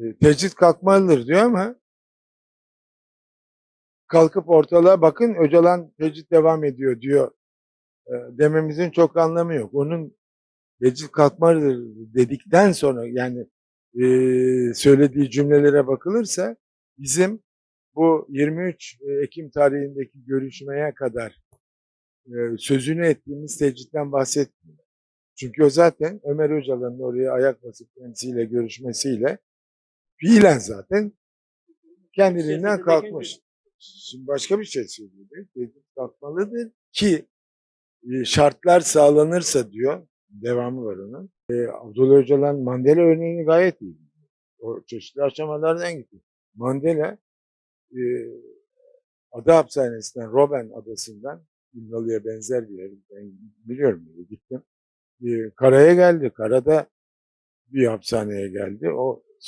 e, tecrit kalkmalıdır diyor ama kalkıp ortalığa bakın Öcalan tecrit devam ediyor diyor e, dememizin çok anlamı yok. Onun tecrit kalkmalıdır dedikten sonra yani e, söylediği cümlelere bakılırsa bizim bu 23 Ekim tarihindeki görüşmeye kadar e, sözünü ettiğimiz tecritten bahsetmiyor. Çünkü o zaten Ömer Öcalan'ın oraya ayak basıp kendisiyle görüşmesiyle fiilen zaten kendiliğinden kalkmış. Şimdi başka bir şey söylüyor. Tecrit kalkmalıdır ki e, şartlar sağlanırsa diyor. Devamı var onun. E, Abdullah Öcalan Mandela örneğini gayet iyi. biliyor. O çeşitli aşamalardan gitti. Mandela e, ada hapishanesinden, Robben adasından İmralı'ya benzer bir yer. Ben biliyorum gittim. E, karaya geldi. Karada bir hapishaneye geldi. O